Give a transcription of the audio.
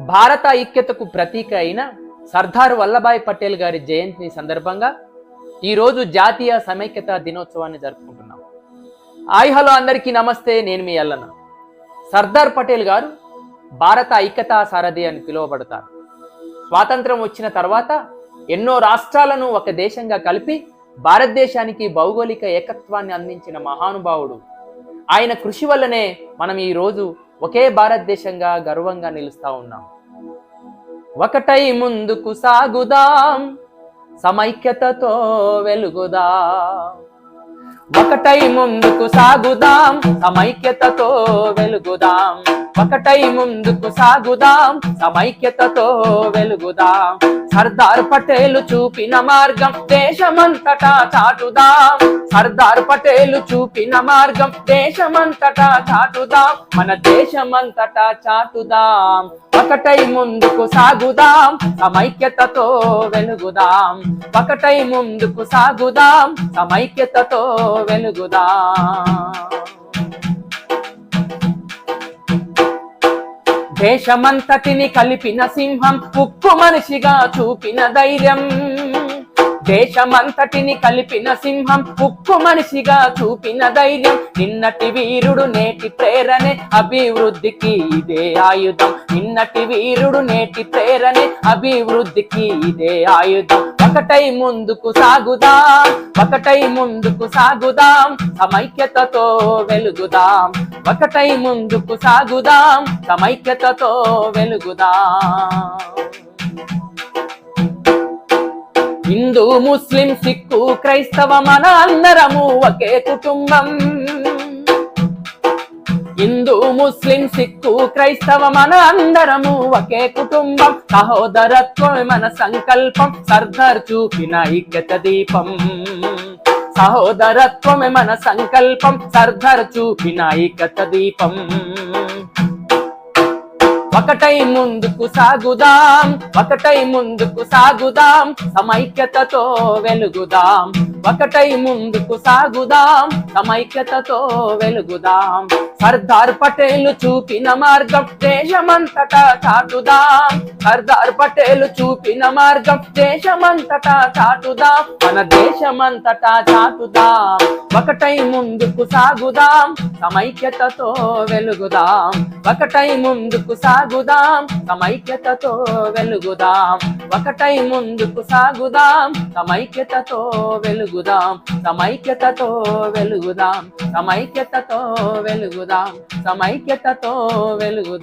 భారత ఐక్యతకు ప్రతీక అయిన సర్దార్ వల్లభాయ్ పటేల్ గారి జయంతిని సందర్భంగా ఈరోజు జాతీయ సమైక్యత దినోత్సవాన్ని జరుపుకుంటున్నాం. ఆయ్ హలో అందరికీ నమస్తే నేను మీ అల్లన. సర్దార్ పటేల్ గారు భారత ఐక్యతా సారథి అని పిలువబడతారు. స్వాతంత్రం వచ్చిన తర్వాత ఎన్నో రాష్ట్రాలను ఒక దేశంగా కలిపి భారతదేశానికి భౌగోళిక ఏకత్వాన్ని అందించిన మహానుభావుడు. ఆయన కృషి వల్లనే మనం ఈ రోజు ఒకే భారతదేశంగా గర్వంగా నిలుస్తా ఉన్నాం. ఒకటై ముందుకు సాగుదాం సమైక్యతతో వెలుగుదాం. ఒకటై ముందుకు సాగుదాం సమైక్యతతో వెలుగుదాం. ఒకటై ముందుకు సాగుదాం సమైక్యతతో వెలుగుదాం. సర్దార్ పటేలు చూపిన మార్గం దేశమంతటా చాటుదాం. సర్దార్ పటేలు చూపిన మార్గం దేశమంతటా చాటుదాం. మన దేశమంతటా చాటుదాం. ఒకటై ముందుకు సాగుదాం సమైక్యతతో వెలుగుదాం. ఒకటై ముందుకు సాగుదాం సమైక్యతతో వెలుగుదాం. దేశమంతటిని కలిపిన సింహం ఉక్కు మనిషిగా చూపిన ధైర్యం. దేశమంతటిని కలిపిన సింహం ఉక్కు మనిషిగా చూపిన ధైర్యం. నిన్నటి వీరుడు నేటి ప్రేరణే అభివృద్ధికి ఇదే ఆయుధం. నిన్నటి వీరుడు నేటి ప్రేరణే అభివృద్ధికి ఇదే ఆయుధం. ఒకటై ముందుకు సాగుదాం ఒకటై ముందుకు సాగుదాం సమైక్యతతో వెలుగుదాం. ఒకటై ముందుకు సాగుదాం సమైక్యతతో వెలుగుదాం. హిందూ ముస్లిం సిక్కు క్రైస్తవ మన అందరము ఒకే కుటుంబం. హిందూ ముస్లిం సిక్కు క్రైస్తవ మన అందరము ఒకే కుటుంబం. సహోదరత్వం మన సంకల్పం సర్దార్ చూపిన ఐక్యత దీపం. సహోదరత్వమే మన సంకల్పం సర్దార్ చూపిన ఏకత దీపం. ఒకటై ముందుకు సాగుదాం ఒకటై ముందుకు సాగుదాం సమైక్యతతో వెలుగుదాం. ఒకటై ముందుకు సాగుదాం సమైక్యతతో వెలుగుదాం. సర్దార్ పటేల్ చూపిన మార్గం దేశమంతటా చాటుదా? సర్దార్ పటేల్ చూపిన మార్గం దేశమంతటా చాటుదాం? మన దేశమంతటా చాటుదా? ఒకటై ముందుకు సాగుదాం సమైక్యతతో వెలుగుదాం. ఒకటై ముందుకు సాగుదాం సమైక్యతతో వెలుగుదాం. ఒకటై ముందుకు సాగుదాం సమైక్యతతో వెలుగుదాం. సమైక్యతతో వెలుగుదాం సమైక్యతతో వెలుగుదా? సమైక్యతతో వెలుగుదా?